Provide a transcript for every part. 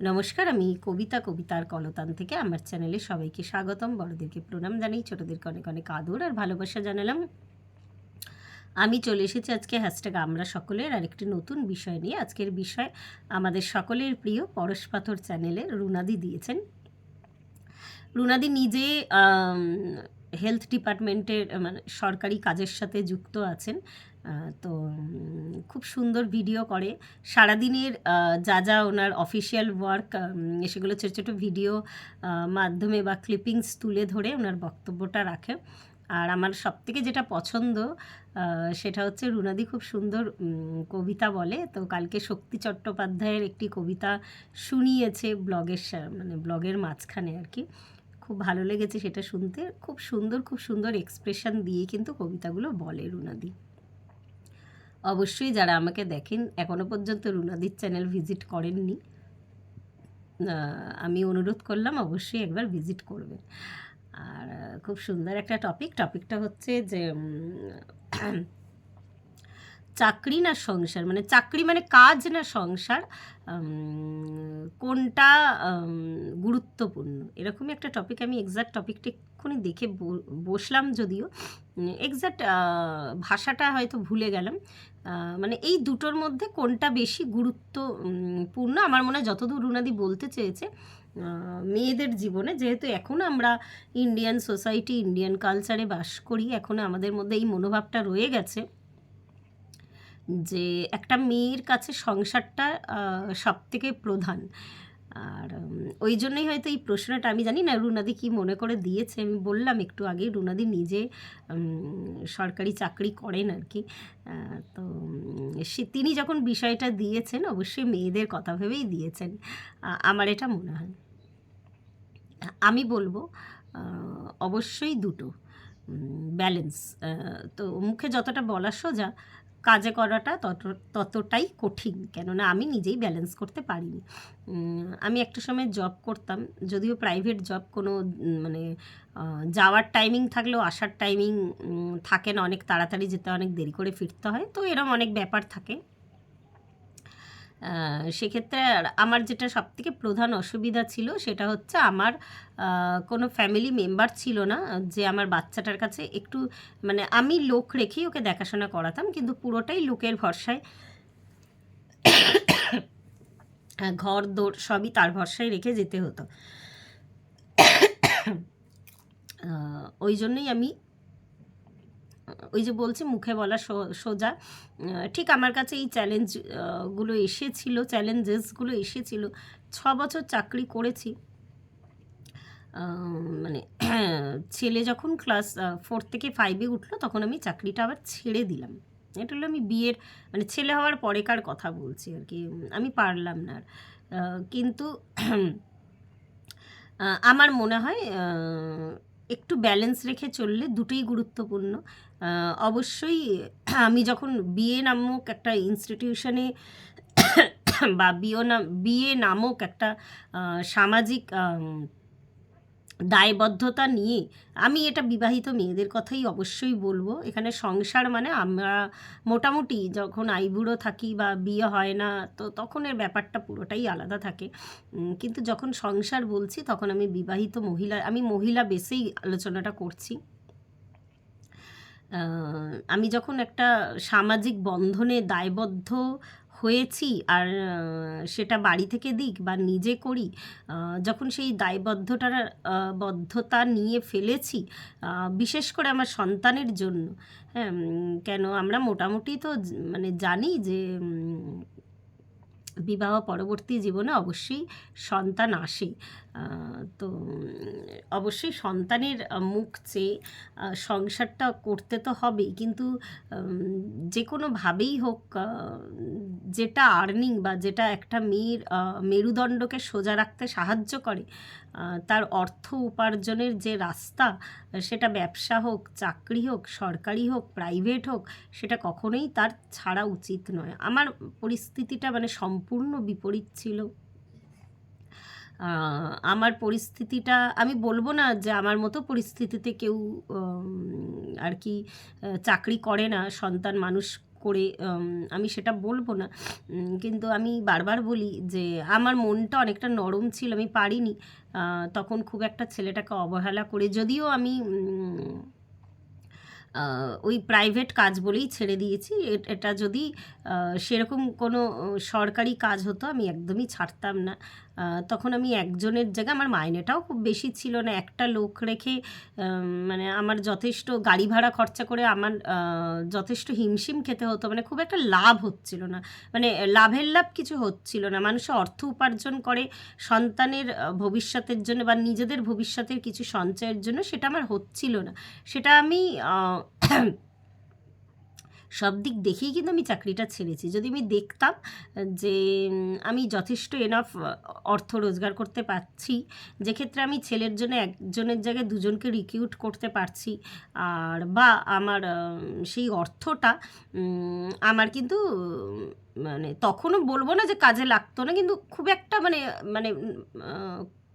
নমস্কার, আমি কবিতা কবিতার কলতান থেকে আমার চ্যানেলে সবাইকে স্বাগতম। বড়দেরকে প্রণাম জানাই, ছোটদেরকে অনেক অনেক আদর আর ভালোবাসা জানালাম। আমি চলে এসেছি আজকে হ্যাশট্যাগ আমরা সকলের আরেকটি নতুন বিষয় নিয়ে। আজকের বিষয় আমাদের সকলের প্রিয় পরশ পাথর চ্যানেলে রুনাদি দিয়েছেন। রুনাদি নিজে হেলথ ডিপার্টমেন্টের মানে সরকারি কাজের সাথে যুক্ত আছেন। তো খুব সুন্দর ভিডিও করে। সারাদিনের যা যা ওনার অফিসিয়াল ওয়ার্ক সেগুলো ছোটো ছোটো ভিডিও মাধ্যমে বা ক্লিপিংস তুলে ধরে ওনার বক্তব্যটা রাখে। আর আমার সবথেকে যেটা পছন্দ সেটা হচ্ছে রুনাদি খুব সুন্দর কবিতা বলে। তো কালকে শক্তি চট্টোপাধ্যায়ের একটি কবিতা শুনিয়েছে ব্লগের মানে ব্লগের মাঝখানে আর কি। খুব ভালো লেগেছে সেটা শুনতে। খুব সুন্দর খুব সুন্দর এক্সপ্রেশন দিয়ে কিন্তু কবিতাগুলো বলে রুনাদি। অবশ্যই যারা আমাকে দেখেন এখনও পর্যন্ত রুনাদির চ্যানেল ভিজিট করেননি আমি অনুরোধ করলাম অবশ্যই একবার ভিজিট করবেন। আর খুব সুন্দর একটা টপিক টপিকটা হচ্ছে যে চাকরি না সংসার মানে চাকরি মানে কাজ না সংসার কোনটা গুরুত্বপূর্ণ? এরকমই একটা টপিক আমি এক্সাক্ট টপিকটা এক্ষুনি দেখে বসলাম যদিও এক্সাক্ট ভাষাটা হয়তো ভুলে গেলাম। মানে এই দুটোর মধ্যে কোনটা বেশি গুরুত্বপূর্ণ আমার মনে হয় যতদূর রুনাদি বলতে চেয়েছে মেয়েদের জীবনে, যেহেতু এখন আমরা ইন্ডিয়ান সোসাইটি ইন্ডিয়ান কালচারে বাস করি, এখন আমাদের মধ্যে এই মনোভাবটা রয়ে গেছে যে একটা মেয়ের কাছে সংসারটা সব থেকে প্রধান। আর ওই জন্যই হয়তো এই প্রশ্নটা, আমি জানি না রুনাদি কি মনে করে দিয়েছে, আমি বললাম একটু আগে রুনাদি নিজে সরকারি চাকরি করেন আর কি তো সে, তিনি যখন বিষয়টা দিয়েছেন, অবশ্যই মেয়েদের কথা ভেবেই দিয়েছেন। আমার এটা মনে হয়। আমি বলব অবশ্যই দুটো ব্যালেন্স। তো মুখে যতটা বলা সোজা কাজে করাটা তত, ততটাই কঠিন। কেননা আমি নিজেই ব্যালেন্স করতে পারিনি। আমি একটা সময় জব করতাম, যদিও প্রাইভেট জব কোনো মানে যাওয়ার টাইমিং থাকলেও আসার টাইমিং থাকে না, অনেক তাড়াতাড়ি যেতে অনেক দেরি করে ফিরতে হয়। তো এরম অনেক ব্যাপার থাকে। সেক্ষেত্রে আমার যেটা সবথেকে প্রধান অসুবিধা ছিল সেটা হচ্ছে আমার কোনো ফ্যামিলি মেম্বার ছিল না, যে আমার বাচ্চাটার কাছে একটু মানে আমি লোক রেখেই ওকে দেখাশোনা করাতাম, কিন্তু পুরোটাই লোকের ভরসায় ঘর দৌড় সবই তার ভরসায় রেখে যেতে হতো। ওই জন্যই আমি ওই যে বলছি, মুখে বলা সোজা। ঠিক আমার কাছে এই চ্যালেঞ্জগুলো এসেছিল চ্যালেঞ্জেসগুলো এসেছিল। ছ বছর চাকরি করেছি। মানে ছেলে যখন ক্লাস ফোর থেকে ফাইভে উঠল, তখন আমি চাকরিটা আবার ছেড়ে দিলাম। এটা হলো আমি বিয়ের মানে ছেলে হওয়ার পরেকার কথা বলছি আর কি আমি পারলাম না আর। কিন্তু আমার মনে হয় একটু ব্যালেন্স রেখে চললে দুটোই গুরুত্বপূর্ণ। অবশ্যই আমি যখন বিএ নামক একটা ইনস্টিটিউশনে বা বিও নাম বিএ নামক একটা সামাজিক দায়বদ্ধতা নিয়ে আমি এটা বিবাহিত মেয়েদের কথাই অবশ্যই বলব। এখানে সংসার মানে আমরা মোটামুটি যখন আইবুড়ো থাকি বা বিয়ে হয় না, তো তখন এর ব্যাপারটা পুরোটাই আলাদা থাকে। কিন্তু যখন সংসার বলছি, তখন আমি বিবাহিত মহিলা, আমি মহিলা বেসেই আলোচনাটা করছি। আমি যখন একটা সামাজিক বন্ধনে দায়বদ্ধ হয়েছি আর সেটা বাড়ি থেকে দিক বা নিজে করি যখন সেই দায়বদ্ধতার বদ্ধতা নিয়ে ফেলেছি বিশেষ করে আমার সন্তানের জন্য হ্যাঁ কেন আমরা মোটামুটি তো মানে জানি যে বিবাহ পরবর্তী জীবনে অবশ্যই সন্তান আসে। তো অবশ্যই সন্তানের মুখ চেয়ে সংসারটা করতে তো হবেই। কিন্তু যে কোনোভাবেই হোক যেটা আর্নিং বা যেটা একটা মেয়ের মেরুদণ্ডকে সোজা রাখতে সাহায্য করে তার অর্থ উপার্জনের যে রাস্তা, সেটা ব্যবসা হোক, চাকরি হোক, সরকারি হোক প্রাইভেট হোক, সেটা কখনোই তার ছাড়া উচিত নয়। আমার পরিস্থিতিটা মানে সম্পূর্ণ বিপরীত ছিল। আমার পরিস্থিতিটা, আমি বলব না যে আমার মতো পরিস্থিতিতে কেউ আর কি চাকরি করে না, সন্তান মানুষ করে আমি সেটা বলব না। কিন্তু আমি বারবার বলি যে, আমার মনটা অনেকটা নরম ছিল, আমি পারিনি। তখন খুব একটা ছেলেটাকে অবহেলা করে, যদিও আমি ওই প্রাইভেট কাজ বলেই ছেড়ে দিয়েছি। এটা যদি সেরকম কোনো, সরকারি কাজ হতো, আমি একদমই ছাড়তাম না। তখন আমি একজনের জায়গায় আমার মাইনেটাও খুব বেশি ছিল না। একটা লোক রেখে মানে আমার যথেষ্ট গাড়ি ভাড়া খরচা করে আমার যথেষ্ট হিমশিম খেতে হতো। মানে খুব একটা লাভ হচ্ছিল না। মানে লাভের লাভ কিছু হচ্ছিল না। মানুষ অর্থ উপার্জন করে, সন্তানের ভবিষ্যতের জন্য বা নিজেদের ভবিষ্যতের কিছু সঞ্চয়ের জন্য সেটা আমার হচ্ছিল না। সেটা আমি সব দিক দেখেই কিন্তু আমি চাকরিটা ছেড়েছি। যদি আমি দেখতাম যে আমি যথেষ্ট এনাফ অর্থ রোজগার করতে পারছি, যে ক্ষেত্রে আমি ছেলের জন্য একজনের জায়গায় দুজনকে রিক্রুট করতে পারছি, আর বা আমার সেই অর্থটা আমার কিন্তু মানে তখনও বলব না যে কাজে লাগতো না, কিন্তু খুব একটা মানে মানে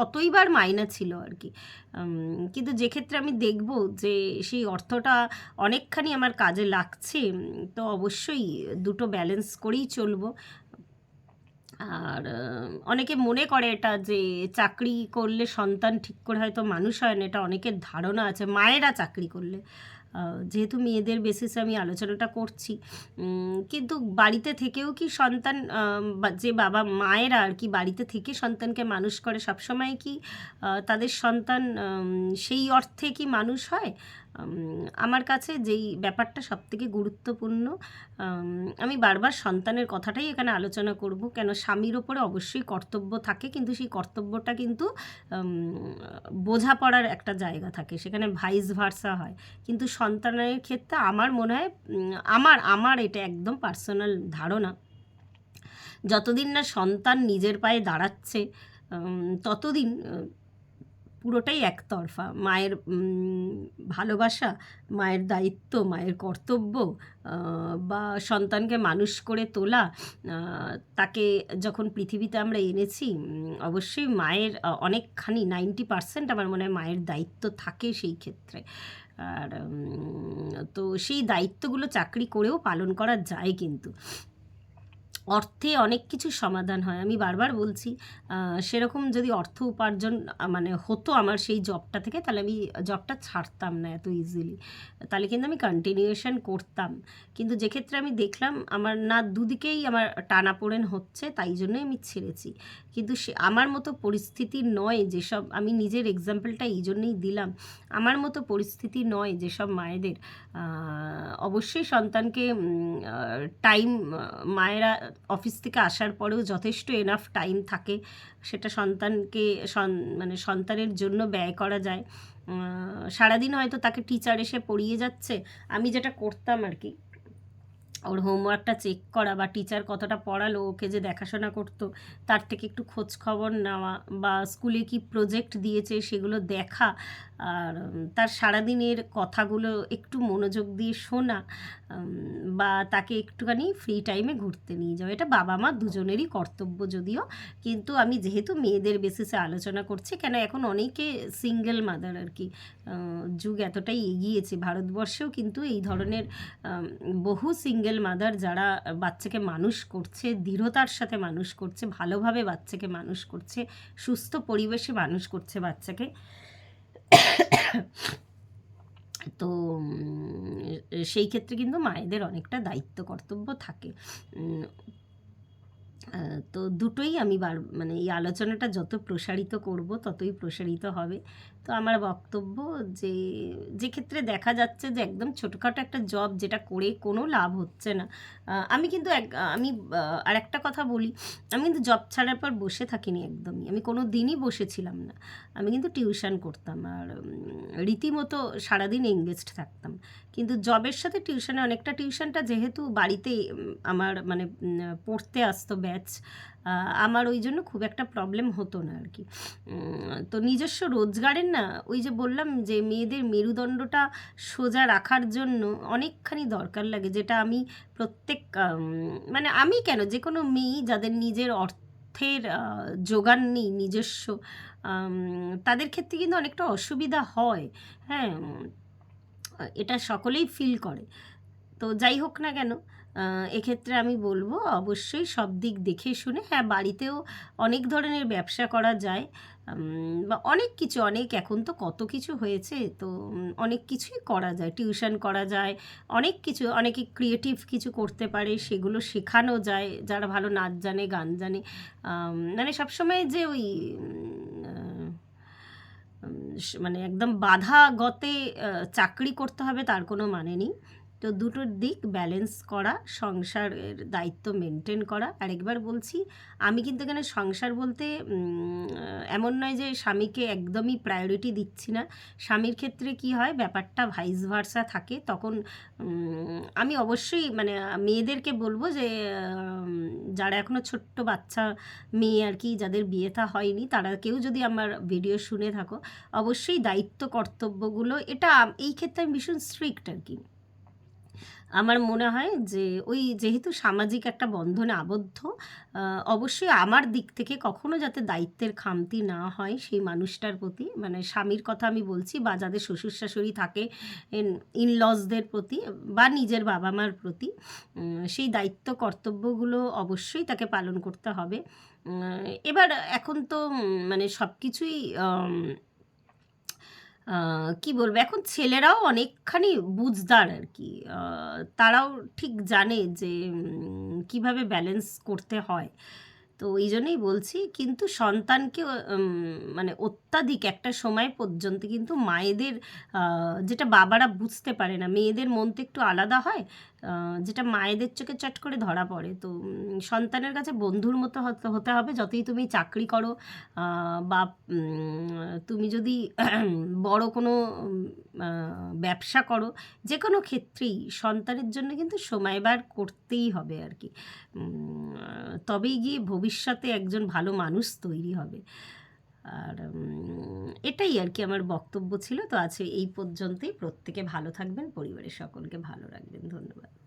কতইবার মাইনা ছিল আর কি। কিন্তু যে ক্ষেত্রে আমি দেখব যে সেই অর্থটা অনেকখানি আমার কাজে লাগছে, তো অবশ্যই দুটো ব্যালেন্স করেই চলবো। আর অনেকে মনে করে এটা যে চাকরি করলে সন্তান ঠিক করে হয়তো মানুষ হয় না, এটা অনেকের ধারণা আছে, মায়েরা চাকরি করলে। যেহেতু মেয়েদের বেসিসে আমি আলোচনাটা করছি কিন্তু বাড়িতে থেকেও কি সন্তান যে বাবা মায়েরা আর কি বাড়িতে থেকে সন্তানকে মানুষ করে সবসময় কি তাদের সন্তান সেই অর্থে কি মানুষ হয়? আমার কাছে যেই ব্যাপারটা সবথেকে গুরুত্বপূর্ণ আমি বারবার সন্তানের কথাটাই এখানে আলোচনা করব। কেন স্বামীর ওপরে অবশ্যই কর্তব্য থাকে, কিন্তু সেই কর্তব্যটা কিন্তু বোঝাপড়ার একটা জায়গা থাকে, সেখানে ভাইস ভার্সা হয়। কিন্তু সন্তানের ক্ষেত্রে আমার মনে হয় আমার আমার এটা একদম পার্সোনাল ধারণা। যতদিন না সন্তান নিজের পায়ে দাঁড়াচ্ছে ততদিন পুরোটাই একতরফা। মায়ের ভালোবাসা, মায়ের দায়িত্ব, মায়ের কর্তব্য বা সন্তানকে মানুষ করে তোলা তাকে যখন পৃথিবীতে আমরা এনেছি অবশ্যই মায়ের অনেকখানি নাইনটি পার্সেন্ট আমার মনে হয় মায়ের দায়িত্ব থাকে সেই ক্ষেত্রে। আর তো সেই দায়িত্বগুলো চাকরি করেও পালন করা যায় কিন্তু। অর্থে অনেক কিছু সমাধান হয়। আমি বারবার বলছি সেরকম যদি অর্থ উপার্জন মানে হতো আমার সেই জবটা থেকে, তাহলে আমি জবটা ছাড়তাম না এত ইজিলি তাহলে কিন্তু আমি কন্টিনিউয়েশন করতাম। কিন্তু যে ক্ষেত্রে আমি দেখলাম, আমার না দুদিকেই আমার টানা টানাপোড়েন হচ্ছে, তাই জন্যই আমি ছেড়েছি। কিন্তু সে, আমার মতো পরিস্থিতি নয় যেসব, আমি নিজের এক্সাম্পলটা এই জন্যই দিলাম, আমার মতো পরিস্থিতি নয় যেসব মায়েদের অবশ্যই সন্তানকে টাইম মায়েরা অফিস থেকে আসার পরেও যথেষ্ট এনাফ টাইম থাকে। সেটা সন্তানকে, সন- মানে সন্তানের জন্য ব্যয় করা যায়। সারাদিন হয়তো তাকে টিচার এসে পড়িয়ে যাচ্ছে। আমি যেটা করতাম আর কি, ওর হোমওয়ার্কটা চেক করা বা টিচার কতটা পড়ালো, ওকে যে দেখাশোনা করতো, তার থেকে একটু খোঁজ খবর নেওয়া বা স্কুলে কি প্রজেক্ট দিয়েছে সেগুলো দেখা। আর তার সারাদিনের কথাগুলো একটু মনোযোগ দিয়ে শোনা বা তাকে একটুখানি ফ্রি টাইমে ঘুরতে নিয়ে যাওয়া। এটা বাবা মা দুজনেরই কর্তব্য যদিও, কিন্তু আমি যেহেতু মেয়েদের বেসিসে আলোচনা করছি, কেন এখন অনেকে সিঙ্গেল মাদার আর কি যুগ এতটাই এগিয়েছে ভারতবর্ষেও, কিন্তু এই ধরনের বহু সিঙ্গেল মাদার যারা বাচ্চাকে মানুষ করছে, দৃঢ়তার সাথে মানুষ করছে, ভালোভাবে বাচ্চাকে মানুষ করছে, সুস্থ পরিবেশে মানুষ করছে বাচ্চাকে তো সেই ক্ষেত্রে কিন্তু মায়েদের অনেকটা দায়িত্ব, কর্তব্য থাকে। তো দুটোই আমি বার মানে এই আলোচনাটা যত প্রসারিত করব, ততই প্রসারিত হবে। তো আমার বক্তব্য যে যে ক্ষেত্রে দেখা যাচ্ছে যে একদম ছোটোখাটো একটা জব যেটা করে কোনো লাভ হচ্ছে না। আমি কিন্তু এক, আমি আর একটা কথা বলি। আমি কিন্তু জব ছাড়ার পর বসে থাকিনি একদমই। আমি কোনো দিনই বসেছিলাম না। আমি কিন্তু টিউশন করতাম আর রীতিমতো সারাদিন এঙ্গেজড থাকতাম। কিন্তু জবের সাথে টিউশনে অনেকটা টিউশনটা যেহেতু বাড়িতে আমার মানে পড়তে আসতো ব্যাচ আমার ওই জন্য খুব একটা প্রবলেম হতো না আর কি তো নিজস্ব রোজগারের না, ওই যে বললাম যে মেয়েদের মেরুদণ্ডটা সোজা রাখার জন্য অনেকখানি দরকার লাগে, যেটা আমি প্রত্যেক মানে আমি কেন, যে কোনো মেয়ে যাদের নিজের অর্থের যোগান নেই নিজস্ব তাদের ক্ষেত্রে কিন্তু অনেকটা অসুবিধা হয়। হ্যাঁ এটা সকলেই ফিল করে। তো যাই হোক না কেন এক্ষেত্রে আমি বলব অবশ্যই সব দিক দেখে শুনে হ্যাঁ বাড়িতেও অনেক ধরনের ব্যবসা করা যায় বা অনেক কিছু, অনেক এখন তো কত কিছু হয়েছে, তো অনেক কিছুই করা যায়, টিউশন করা যায়, অনেক কিছু, অনেকে ক্রিয়েটিভ কিছু করতে পারে, সেগুলো শেখানো যায়, যারা ভালো নাচ জানে, গান জানে মানে সবসময় যে ওই মানে একদম বাধা গতে চাকরি করতে হবে তার কোনো মানে নেই। তো দুটোর দিক ব্যালেন্স করা, সংসারের দায়িত্ব মেনটেন করা। আরেকবার বলছি, আমি কিন্তু এখানে সংসার বলতে এমন নয় যে স্বামীকে একদমই প্রায়োরিটি দিচ্ছি না। স্বামীর ক্ষেত্রে কি হয়, ব্যাপারটা ভাইস ভার্সা থাকে। তখন আমি অবশ্যই মানে মেয়েদেরকে বলব যে যারা এখনও ছোট্ট বাচ্চা মেয়ে আর কি, যাদের বিয়ে থা হয়নি, তারা কেউ যদি আমার ভিডিও শুনে থাকো, অবশ্যই দায়িত্ব কর্তব্যগুলো, এটা এই ক্ষেত্রে আমি ভীষণ স্ট্রিক্ট আর কি। আমার মনে হয় যে ওই যেহেতু সামাজিক একটা বন্ধনে আবদ্ধ অবশ্যই আমার দিক থেকে কখনো যাতে দায়িত্বের খামতি না হয় সেই মানুষটার প্রতি মানে স্বামীর কথা আমি বলছি বা যাদের শ্বশুর শাশুড়ি থাকে ইনলজদের প্রতি বা নিজের বাবা মার প্রতি সেই দায়িত্ব কর্তব্যগুলো অবশ্যই তাকে পালন করতে হবে। এবার এখন তো মানে সব কিছুই কি বলব? এখন ছেলেরাও অনেকখানি বুঝদার আর কি তারাও ঠিক জানে যে কীভাবে ব্যালেন্স করতে হয়। তো এই জন্যই বলছি, কিন্তু সন্তানকে মানে অত্যাধিক একটা সময় পর্যন্ত কিন্তু মায়েদের যেটা বাবারা বুঝতে পারে না। মেয়েদের মন তো একটু আলাদা হয় যেটা মায়েদের চোখে চট করে ধরা পড়ে। তো সন্তানের কাছে বন্ধুর মতো হতে হবে যতই তুমি চাকরি করো বা তুমি যদি বড় কোনো ব্যবসা করো যে কোনো ক্ষেত্রেই সন্তানের জন্য কিন্তু সময় বার করতেই হবে আর কি। তবেই গিয়ে ভবিষ্যতে একজন ভালো মানুষ তৈরি হবে। আর এটাই আর কি আমার বক্তব্য ছিল। তো আছে এই পর্যন্তই। প্রত্যেকে ভালো থাকবেন, পরিবারের সকলকে ভালো রাখবেন। ধন্যবাদ।